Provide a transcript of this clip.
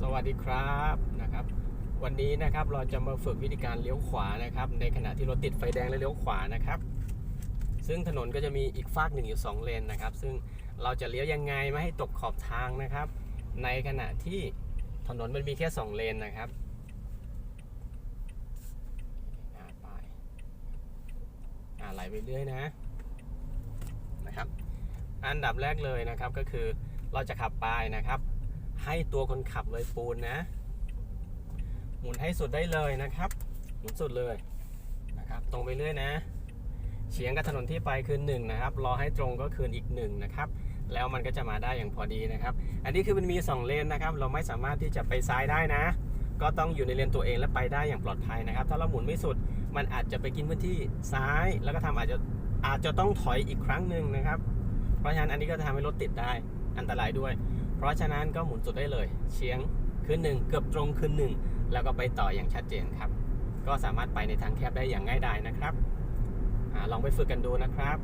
สวัสดีครับนะครับ วันนี้นะครับเราจะมาฝึกวิธีการเลี้ยวขวานะครับ ในขณะที่รถติดไฟแดงและเลี้ยวขวานะครับ ซึ่งถนนก็จะมีอีกฝากหนึ่งอยู่สองเลนนะครับ ซึ่งเราจะเลี้ยวยังไงไม่ให้ตกขอบทางนะครับ ในขณะที่ถนนมันมีแค่สองเลนนะครับไปไหลไปเรื่อยนะนะครับ อันดับแรกเลยนะครับก็คือเราจะขับไปนะครับ ให้ตัวคนขับเลยปูนนะ หมุนให้สุดได้เลยนะครับ หมุนสุดเลยนะครับ ตรงไปเรื่อยนะเฉียงกับถนนที่ไปคือ1นะครับรอให้ตรงก็คืนอีก1นะครับแล้วมันก็จะมาได้อย่างพอดีนะครับ อันนี้คือมันมี 2 เลนนะครับ เราไม่สามารถที่จะไปซ้ายได้นะ ก็ต้องอยู่ในเลนตัวเองและไปได้อย่างปลอดภัยนะครับ ถ้าเราหมุนไม่สุดมันอาจจะไปกินพื้นที่ซ้าย แล้วก็ทำอาจจะอาจจะต้องถอยอีกครั้งหนึ่งนะครับ เพราะฉะนั้นอันนี้ก็จะทำให้รถติดได้อันตรายด้วย เพราะฉะนั้นก็หมุนจุดได้เลย เฉียงคืนหนึ่งเกือบตรงคืนหนึ่งแล้วก็ไปต่ออย่างชัดเจนครับ ก็สามารถไปในทางแคบได้อย่างง่ายดายนะครับอลองไปฝึกกันดูนะครับ